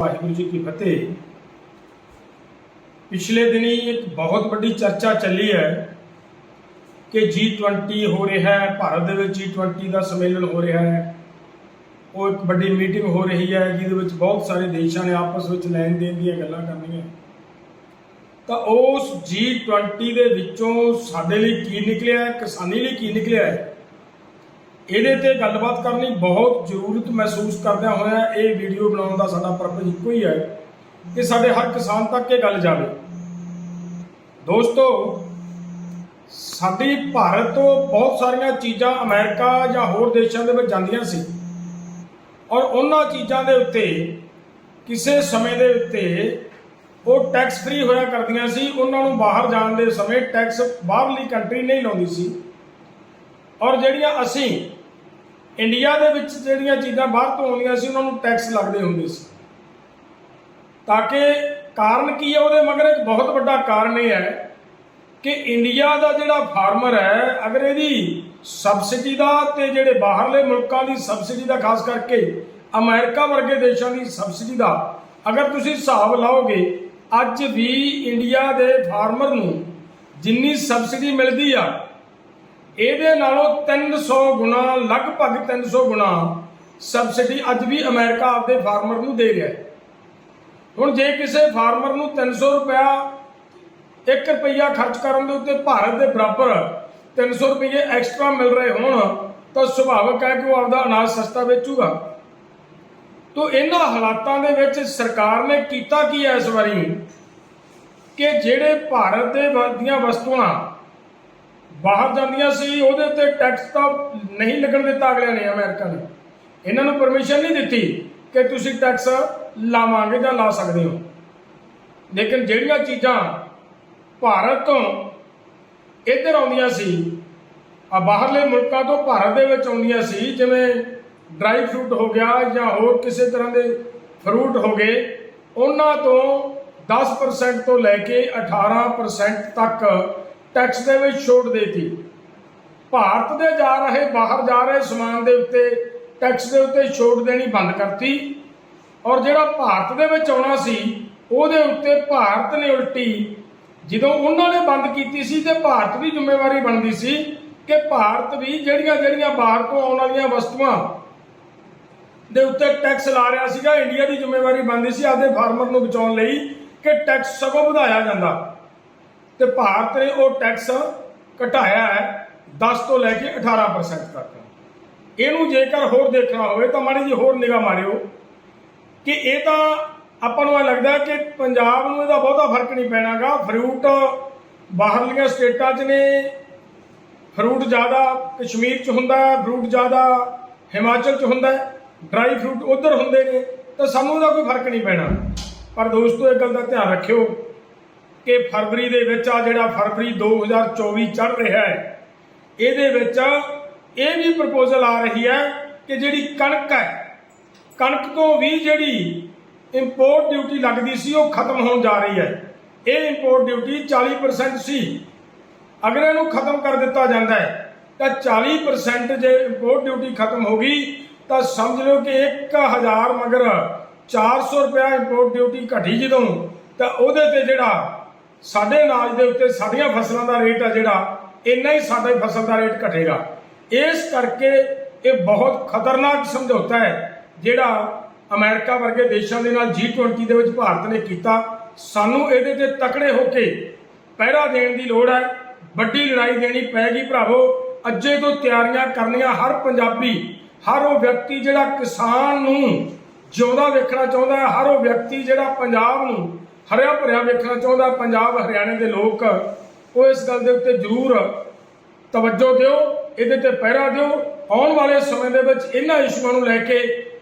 ਵਾਹਿਗੁਰੂ ਜੀ ਕੀ ਫਤਿਹ। ਪਿਛਲੇ ਦਿਨੀ ਇੱਕ ਬਹੁਤ ਵੱਡੀ ਚਰਚਾ ਚੱਲੀ ਹੈ ਕਿ G20 ਹੋ ਰਿਹਾ ਹੈ, ਭਾਰਤ ਦੇ ਵਿੱਚ G20 ਦਾ ਸੰਮੇਲਨ ਹੋ ਰਿਹਾ ਹੈ। ਉਹ ਇੱਕ ਵੱਡੀ ਮੀਟਿੰਗ ਹੋ ਰਹੀ ਹੈ, ਜਿਹਦੇ ਵਿੱਚ ਬਹੁਤ ਸਾਰੇ ਦੇਸ਼ਾਂ ਨੇ ਆਪਸ ਵਿੱਚ ਲੈਣ ਦੇਣ ਦੀਆਂ ਗੱਲਾਂ ਕਰਨੀਆਂ। ਤਾਂ ਉਸ G20 ਦੇ ਵਿੱਚੋਂ ਸਾਡੇ ਲਈ ਕੀ ਨਿਕਲਿਆ, ਕਿਸਾਨੀ ਲਈ ਕੀ ਨਿਕਲਿਆ ਹੈ? ਇਹਦੇ ਤੇ ਗੱਲਬਾਤ ਕਰਨ ਲਈ ਬਹੁਤ ਜ਼ਰੂਰਤ ਮਹਿਸੂਸ ਕਰਦਿਆਂ ਹੋਇਆ ਇਹ ਵੀਡੀਓ ਬਣਾਉਣ ਦਾ ਸਾਡਾ ਪਰਪਸ ਇੱਕੋ ਹੀ ਹੈ ਕਿ ਸਾਡੇ ਹਰ ਕਿਸਾਨ ਤੱਕ ਇਹ ਗੱਲ ਜਾਵੇ। ਦੋਸਤੋ, ਸਾਡੀ ਭਾਰਤ ਤੋਂ ਬਹੁਤ ਸਾਰੀਆਂ ਚੀਜ਼ਾਂ ਅਮਰੀਕਾ ਜਾਂ ਹੋਰ ਦੇਸ਼ਾਂ ਦੇ ਵਿੱਚ ਜਾਂਦੀਆਂ ਸੀ ਔਰ ਉਹਨਾਂ ਚੀਜ਼ਾਂ ਦੇ ਉੱਤੇ, ਕਿਸੇ ਸਮੇਂ ਦੇ ਉੱਤੇ ਉਹ ਟੈਕਸ ਫ੍ਰੀ ਹੋਇਆ ਕਰਦੀਆਂ ਸੀ। ਉਹਨਾਂ ਨੂੰ ਬਾਹਰ ਜਾਣ ਦੇ ਸਮੇਂ ਟੈਕਸ ਬਾਹਰਲੀ ਕੰਟਰੀ ਨਹੀਂ ਲਾਉਂਦੀ ਸੀ। ਔਰ ਜਿਹੜੀਆਂ ਅਸੀਂ ਇੰਡੀਆ ਦੇ ਵਿੱਚ ਜਿਹੜੀਆਂ ਚੀਜ਼ਾਂ ਬਾਹਰ ਤੋਂ ਆਉਂਦੀਆਂ ਸੀ, ਉਹਨਾਂ ਨੂੰ ਟੈਕਸ ਲੱਗਦੇ ਹੁੰਦੇ ਸੀ। ਤਾਂ ਕਿ ਕਾਰਨ ਕੀ ਹੈ ਉਹਦੇ ਮਗਰ ਇੱਕ ਬਹੁਤ ਵੱਡਾ ਕਾਰਨ ਇਹ ਹੈ ਕਿ ਇੰਡੀਆ ਦਾ ਜਿਹੜਾ ਫਾਰਮਰ ਹੈ, ਅਗਰ ਇਹਦੀ ਸਬਸਿਡੀ ਦਾ ਤੇ ਜਿਹੜੇ ਬਾਹਰਲੇ ਮੁਲਕਾਂ ਦੀ ਸਬਸਿਡੀ ਦਾ, ਖਾਸ ਕਰਕੇ ਅਮਰੀਕਾ ਵਰਗੇ ਦੇਸ਼ਾਂ ਦੀ ਸਬਸਿਡੀ ਦਾ, ਅਗਰ ਤੁਸੀਂ ਹਿਸਾਬ ਲਾਓਗੇ, ਅੱਜ ਵੀ ਇੰਡੀਆ ਦੇ ਫਾਰਮਰ ਨੂੰ ਜਿੰਨੀ ਸਬਸਿਡੀ ਮਿਲਦੀ ਆ ਇਹਦੇ ਨਾਲੋਂ 300 ਗੁਣਾ, ਲਗਭਗ 300 ਗੁਣਾ ਸਬਸਿਡੀ ਅੱਜ ਵੀ ਅਮਰੀਕਾ ਆਪਦੇ ਫਾਰਮਰ ਨੂੰ ਦੇ ਰਿਹਾ ਹੈ। ਹੁਣ ਜੇ ਕਿਸੇ ਫਾਰਮਰ ਨੂੰ 300 ਰੁਪਇਆ 1 ਰੁਪਈਆ ਖਰਚ ਕਰਨ ਦੇ ਉੱਤੇ ਭਾਰਤ ਦੇ ਬਰਾਬਰ 300 ਰੁਪਏ ਐਕਸਟਰਾ ਮਿਲ ਰਹੇ ਹੋਣ, ਤਾਂ ਸੁਭਾਵਕ ਹੈ ਕਿ ਉਹ ਆਪਦਾ ਅਨਾਜ ਸਸਤਾ ਵੇਚੂਗਾ। ਤੋਂ ਇਹਨਾਂ ਹਾਲਾਤਾਂ ਦੇ ਵਿੱਚ ਸਰਕਾਰ ਨੇ ਕੀਤਾ ਕੀ ਹੈ ਇਸ ਵਾਰੀ? ਕਿ ਜਿਹੜੇ ਭਾਰਤ ਦੇ ਵ- ਦੀਆਂ ਵਸਤੂਆਂ ਬਾਹਰ ਜਾਂਦੀਆਂ ਸੀ, ਉਹਦੇ ਉੱਤੇ ਟੈਕਸ ਤਾਂ ਨਹੀਂ ਲੱਗਣ ਦਿੱਤਾ ਅਗਲਿਆਂ ਨੇ ਅਮਰੀਕਾ ਨੇ। ਇਹਨਾਂ ਨੂੰ ਪਰਮਿਸ਼ਨ ਨਹੀਂ ਦਿੱਤੀ ਕਿ ਤੁਸੀਂ ਟੈਕਸ ਲਾਵਾਂਗੇ ਜਾਂ ਲਾ ਸਕਦੇ ਹੋ। ਲੇਕਿਨ ਜਿਹੜੀਆਂ ਚੀਜ਼ਾਂ ਭਾਰਤ ਤੋਂ ਇੱਧਰ ਆਉਂਦੀਆਂ ਸੀ, ਆ ਬਾਹਰਲੇ ਮੁਲਕਾਂ ਤੋਂ ਭਾਰਤ ਦੇ ਵਿੱਚ ਆਉਂਦੀਆਂ ਸੀ, ਜਿਵੇਂ ਡਰਾਈ ਫਰੂਟ ਹੋ ਗਿਆ ਜਾਂ ਹੋਰ ਕਿਸੇ ਤਰ੍ਹਾਂ ਦੇ ਫਰੂਟ ਹੋ ਗਏ, ਉਹਨਾਂ ਤੋਂ 10% ਤੋਂ ਲੈ ਕੇ 18% ਤੱਕ ਟੈਕਸ ਦੇ ਵਿੱਚ ਛੋਟ ਦੇਤੀ। ਭਾਰਤ ਦੇ ਜਾ ਰਹੇ, ਬਾਹਰ ਜਾ ਰਹੇ ਸਮਾਨ ਦੇ ਉੱਤੇ ਟੈਕਸ ਦੇ ਉੱਤੇ ਛੋਟ ਦੇਣੀ ਬੰਦ ਕਰਤੀ। ਔਰ ਜਿਹੜਾ ਭਾਰਤ ਦੇ ਵਿੱਚ ਆਉਣਾ ਸੀ, ਉਹਦੇ ਉੱਤੇ ਭਾਰਤ ਨੇ ਉਲਟੀ ਜਦੋਂ ਉਹਨਾਂ ਨੇ ਬੰਦ ਕੀਤੀ ਸੀ ਤੇ ਭਾਰਤ ਦੀ ਜ਼ਿੰਮੇਵਾਰੀ ਬਣਦੀ ਸੀ ਕਿ ਭਾਰਤ ਵੀ ਜਿਹੜੀਆਂ ਜਿਹੜੀਆਂ ਬਾਹਰ ਤੋਂ ਆਉਣ ਵਾਲੀਆਂ ਵਸਤੂਆਂ ਦੇ ਉੱਤੇ ਟੈਕਸ ਲਾ ਰਿਹਾ ਸੀਗਾ, ਇੰਡੀਆ ਦੀ ਜ਼ਿੰਮੇਵਾਰੀ ਬਣਦੀ ਸੀ ਆਪਦੇ ਫਾਰਮਰ ਨੂੰ ਬਚਾਉਣ ਲਈ ਕਿ ਟੈਕਸ ਸਗੋਂ ਵਧਾਇਆ ਜਾਂਦਾ। ਤੇ ਭਾਰਤ ਨੇ ਉਹ ਟੈਕਸ ਘਟਾਇਆ ਹੈ 10 ਤੋਂ ਲੈ ਕੇ 18% ਤੱਕ। ਇਹਨੂੰ ਜੇਕਰ ਹੋਰ ਦੇਖਣਾ ਹੋਵੇ ਤਾਂ ਮਾੜੀ ਜੀ ਹੋਰ ਨਿਗਾਹ ਮਾਰਿਓ ਕਿ ਇਹ ਤਾਂ ਆਪਾਂ ਨੂੰ ਇਹ ਲੱਗਦਾ ਕਿ ਪੰਜਾਬ ਨੂੰ ਇਹਦਾ ਬਹੁਤਾ ਫ਼ਰਕ ਨਹੀਂ ਪੈਣਾਗਾ। ਫਰੂਟ ਬਾਹਰਲੀਆਂ ਸਟੇਟਾਂ 'ਚ ਨੇ। ਫਰੂਟ ਜ਼ਿਆਦਾ ਕਸ਼ਮੀਰ 'ਚ ਹੁੰਦਾ ਹੈ ਫਰੂਟ ਜ਼ਿਆਦਾ ਹਿਮਾਚਲ 'ਚ ਹੁੰਦਾ ਹੈ ਡਰਾਈ ਫਰੂਟ ਉਧਰ ਹੁੰਦੇ ਨੇ, ਤਾਂ ਸਾਨੂੰ ਉਹਦਾ ਕੋਈ ਫ਼ਰਕ ਨਹੀਂ ਪੈਣਾ। ਪਰ ਦੋਸਤੋ, ਇੱਕ ਗੱਲ ਦਾ ਧਿਆਨ ਰੱਖਿਓ ਕਿ ਫਰਵਰੀ ਦੇ ਵਿੱਚ ਆ ਜਿਹੜਾ ਫਰਵਰੀ 2024 ਚੱਲ ਰਿਹਾ ਹੈ, ਇਹਦੇ ਵਿੱਚ ਇਹ ਵੀ ਪ੍ਰਪੋਜ਼ਲ ਆ ਰਹੀ ਹੈ ਕਿ ਜਿਹੜੀ ਕਣਕ ਹੈ, ਕਣਕ ਤੋਂ ਵੀ ਜਿਹੜੀ ਇੰਪੋਰਟ ਡਿਊਟੀ ਲੱਗਦੀ ਸੀ, ਉਹ ਖਤਮ ਹੋਣ ਜਾ ਰਹੀ ਹੈ। ਇਹ ਇੰਪੋਰਟ ਡਿਊਟੀ 40% ਸੀ। ਅਗਰ ਇਹਨੂੰ ਖਤਮ ਕਰ ਦਿੱਤਾ ਜਾਂਦਾ ਹੈ, ਤਾਂ 40% ਜੇ ਇੰਪੋਰਟ ਡਿਊਟੀ ਖਤਮ ਹੋ ਗਈ, ਤਾਂ ਸਮਝ ਲਓ ਕਿ 1000 ਮਗਰ 400 ਰੁਪਇਆ ਇੰਪੋਰਟ ਡਿਊਟੀ ਘਟੀ ਜਦੋਂ, ਤਾਂ ਉਹਦੇ ਤੇ ਜਿਹੜਾ ਸਾਡੇ ਅਨਾਜ ਦੇ ਉੱਤੇ ਸਾਡੀਆਂ ਫਸਲਾਂ ਦਾ ਰੇਟ ਆ ਜਿਹੜਾ, ਇੰਨਾ ਹੀ ਸਾਡੇ ਫਸਲ ਦਾ ਰੇਟ ਘਟੇਗਾ। ਇਸ ਕਰਕੇ ਇਹ ਬਹੁਤ ਖਤਰਨਾਕ ਸਮਝੌਤਾ ਹੈ, ਜਿਹੜਾ ਅਮਰੀਕਾ ਵਰਗੇ ਦੇਸ਼ਾਂ ਦੇ ਨਾਲ G20 ਦੇ ਵਿੱਚ ਭਾਰਤ ਨੇ ਕੀਤਾ। ਸਾਨੂੰ ਇਹਦੇ ਤੇ ਤਕੜੇ ਹੋ ਕੇ ਪਹਿਰਾ ਦੇਣ ਦੀ ਲੋੜ ਹੈ, ਵੱਡੀ ਲੜਾਈ ਦੇਣੀ ਪੈਗੀ ਭਰਾਵੋ। ਅੱਜੇ ਤੋਂ ਤਿਆਰੀਆਂ ਕਰਨੀਆਂ ਹਰ ਪੰਜਾਬੀ, ਹਰ ਉਹ ਵਿਅਕਤੀ ਜਿਹੜਾ ਕਿਸਾਨ ਨੂੰ ਜਿਉਂਦਾ ਵੇਖਣਾ ਚਾਹੁੰਦਾ ਹੈ, ਹਰ ਉਹ ਵਿਅਕਤੀ ਜਿਹੜਾ ਪੰਜਾਬ ਨੂੰ ਹਰਿਆ ਭਰਿਆ ਵੇਖਣਾ ਚਾਹੁੰਦਾ ਪੰਜਾਬ, ਹਰਿਆਣੇ ਦੇ ਲੋਕ, ਉਹ ਇਸ ਗੱਲ ਦੇ ਉੱਤੇ ਜ਼ਰੂਰ ਤਵੱਜੋ ਦਿਓ, ਇਹਦੇ ਤੇ ਪਹਿਰਾ ਦਿਓ। ਆਉਣ ਵਾਲੇ ਸਮੇਂ ਦੇ ਵਿੱਚ ਇਹਨਾਂ ਇਸ਼ੂਆਂ ਨੂੰ ਲੈ ਕੇ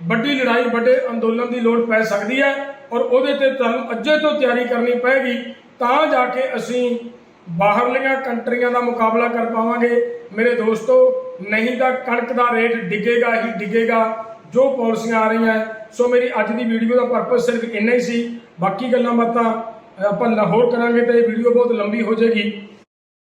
ਵੱਡੀ ਲੜਾਈ, ਵੱਡੇ ਅੰਦੋਲਨ ਦੀ ਲੋੜ ਪੈ ਸਕਦੀ ਹੈ ਔਰ ਉਹਦੇ ਤੇ ਤੁਹਾਨੂੰ ਅੱਜੇ ਤੋਂ ਤਿਆਰੀ ਕਰਨੀ ਪਏਗੀ, ਤਾਂ ਜਾ ਕੇ ਅਸੀਂ ਬਾਹਰਲੀਆਂ ਕੰਟਰੀਆਂ ਦਾ ਮੁਕਾਬਲਾ ਕਰ ਪਾਵਾਂਗੇ। ਮੇਰੇ ਦੋਸਤੋ, ਨਹੀਂ ਤਾਂ ਕਣਕ ਦਾ ਰੇਟ ਡਿੱਗੇਗਾ ਹੀ ਡਿੱਗੇਗਾ। ਜੋ ਪਾਲਿਸੀਆਂ ਆ ਰਹੀਆਂ ਸੋ ਮੇਰੀ ਅੱਜ ਦੀ ਵੀਡੀਓ ਦਾ ਪਰਪਸ ਸਿਰਫ ਇੰਨਾ ਹੀ ਸੀ। ਬਾਕੀ ਗੱਲਾਂ ਬਾਤਾਂ ਆਪਾਂ ਹੋਰ ਕਰਾਂਗੇ ਤਾਂ ਇਹ ਵੀਡੀਓ ਬਹੁਤ ਲੰਬੀ ਹੋ ਜਾਏਗੀ।